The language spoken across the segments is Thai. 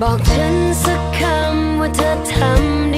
บอกฉันสักคำว่าเธอทำ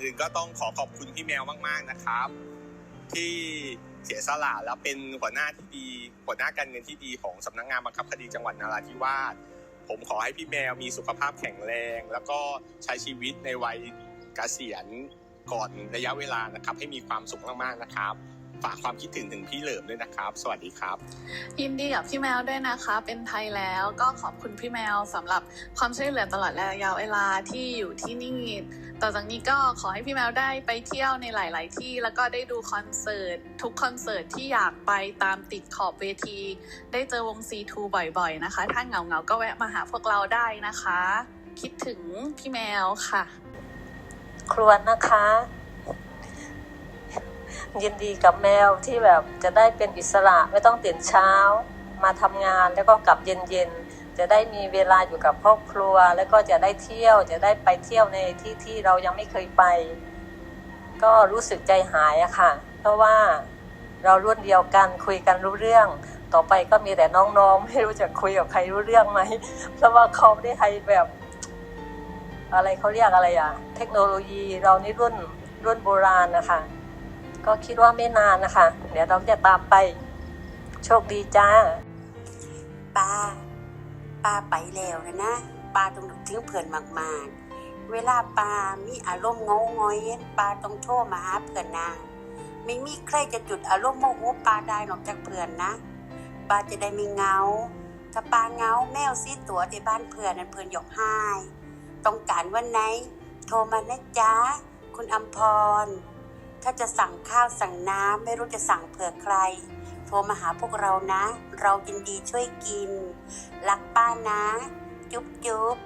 อื่นก็ต้องขอขอบคุณพี่แมวมากๆนะครับ ที่เสียสละแล้วเป็นหัวหน้าที่ดีหัวหน้าการเงินที่ดีของสำนักงานบังคับคดีจังหวัดนราธิวาสผมขอให้พี่แมวมีสุขภาพแข็งแรง แล้วก็ใช้ชีวิตในวัยเกษียณก่อนระยะเวลานะครับ ให้มีความสุขมากๆนะครับ ฝากความคิดถึงถึงพี่เหลิมด้วยนะครับ สวัสดีครับ ยินดีกับพี่แมวด้วยนะคะ เป็นไทยแล้วก็ขอบคุณพี่แมวสำหรับความช่วยเหลือตลอดระยะเวลาที่อยู่ที่นี่ ต่อจากนี้ก็ขอให้พี่แมวได้ไปเที่ยวในหลาย ๆ ที่แล้วก็ได้ดูคอนเสิร์ตทุกคอนเสิร์ตที่อยากไปตามติดขอบเวที ได้เจอวง C2 บ่อย ๆ นะคะ ถ้าเหงา ๆ ก็แวะมาหาพวกเราได้นะคะ คิดถึงพี่แมวค่ะ ครวญนะคะ ยินดีกับแมวที่แบบจะได้เป็นอิสระไม่ต้องตื่นเช้า มาทำงานแล้วก็กลับเย็นๆ จะได้มีเวลาอยู่กับครอบครัว แล้วก็จะได้เที่ยวจะได้ไปเที่ยวในที่ที่เรายังไม่เคยไป ก็รู้สึกใจหายอะค่ะ เพราะว่าเรารุ่นเดียวกันคุยกันรู้เรื่อง ต่อไปก็มีแต่น้องๆ ไม่รู้จะคุยกับใครรู้เรื่องไหมเพราะว่าเขาได้ให้แบบ อะไรเขาเรียกอะไรอะเทคโนโลยีเรานี่รุ่นรุ่นโบราณนะคะก็คิดว่าไม่นานนะคะ เดี๋ยวเราจะตามไป โชคดีจ้าป้า ป้าไปแล้วนะนะป้าต้องนึกถึงเพื่อนมากๆ เวลาป้ามีอารมณ์เงางอยป้าต้องโทรมาหาเพื่อนนางไม่มีใครจะจุดอารมณ์โมโหป้าได้นอกจากเพื่อนนะป้าจะได้ไม่เงา ถ้าป้าเงาแมวซีตัวที่บ้านเพื่อนนั้นเพื่อนยกให้ต้องการวันไหน โทรมานะจ๊ะคุณอัมพร ถ้าจะสั่งข้าวสั่งน้ำไม่รู้จะสั่งเผื่อใคร โทรมาหาพวกเรานะ เรายินดีช่วยกิน รักป้านะ จุ๊บจุ๊บ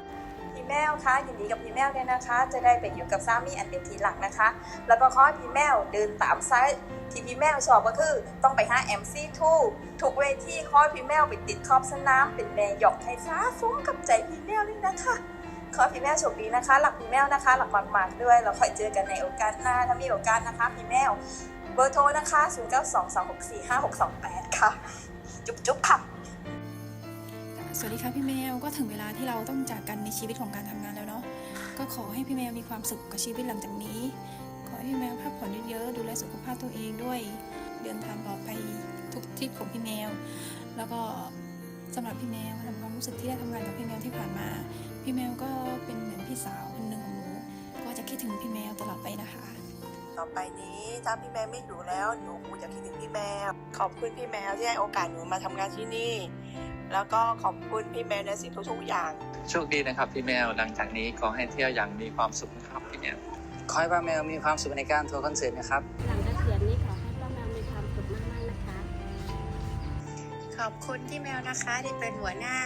พี่แมวคะยินดีกับพี่แมวเนี่ยนะคะ จะได้ไปอยู่กับสามีอันเป็นทีหลักนะคะ แล้วก็ขอให้พี่แมวเดินตามไซส์ที่พี่แมวชอบก็คือต้องไปหา MC2 ทุกเวทีขอให้พี่แมวไปติดขอบสนามเป็นแม่หยอกให้ฟ้าฟุ้งกับใจพี่แมวเลยนะคะขอพี่แมวโชคดีนะคะ หลักพี่แมวนะคะ หลักมากๆด้วยเราค่อยเจอกันในโอกาสหน้าถ้ามีโอกาสนะคะพี่แมวเบอร์โทรนะคะ 0922645628 ค่ะ จุ๊บจุ๊บค่ะ สวัสดีค่ะพี่แมวก็ถึงเวลาที่เราต้องจากกันในชีวิตของการทำงานแล้วเนาะก็ขอให้พี่แมวมีความสุขกับชีวิตหลังจากนี้ ขอให้พี่แมวพักผ่อนเยอะๆดูแลสุขภาพตัวเองด้วย เดินทางปลอดภัยทุกทริปของพี่แมว แล้วก็สำหรับพี่แมวทำความรู้สึกที่ได้ทำงานกับพี่แมวที่ผ่านมา พี่แมวก็เป็นเหมือนพี่สาวคนหนึ่งของหนูก็จะคิดถึงพี่แมวตลอดไปนะคะ ต่อไปนี้ถ้าพี่แมวไม่อยู่แล้วหนูคงจะคิดถึงพี่แมวขอบคุณพี่แมวที่ให้โอกาสหนูมาทำงานที่นี่ แล้วก็ขอบคุณพี่แมวในสิ่งทุกๆอย่าง โชคดีนะครับพี่แมวหลังจากนี้ขอให้เที่ยวอย่างมีความสุขนะครับพี่แมวขอให้ป้าแมวมีความสุขในการทัวร์คอนเสิร์ตนะครับ หลังเกษียณนี้ขอให้ป้าแมวมีความสุขมากๆนะคะ ขอบคุณพี่แมวนะคะที่เป็นหัวหน้า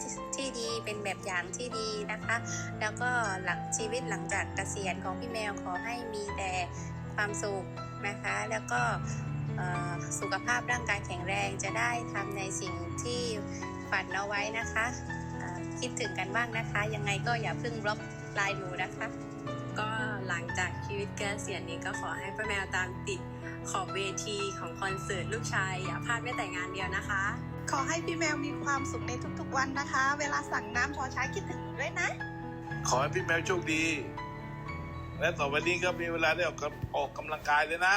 ที่ที่ดีเป็นแบบอย่างที่ดีนะคะ แล้วก็หลังชีวิตหลังจากเกษียณของพี่แมวขอให้มีแต่ความสุขนะคะ แล้วก็เอ่อ สุขภาพร่างกายแข็งแรงจะได้ทำในสิ่งที่ฝันเอาไว้นะคะเอ่อคิดถึงกันบ้างนะคะ ยังไงก็อย่าเพิ่งบล็อกไลน์หนูนะคะ ก็หลังจากชีวิตเกษียณนี้ก็ขอให้ป้าแมวตามติดขอบเวทีของคอนเสิร์ตลูกชาย อย่าพลาดแม้แต่งานเดียวนะคะ ขอให้พี่แมวมีความสุขในทุกๆวันนะคะ เวลาสั่งน้ำชอช้างคิดถึงหนูด้วยนะ ขอให้พี่แมวโชคดี และต่อไปนี้ก็มีเวลาได้ออกกำออกกำลังกายเลยนะ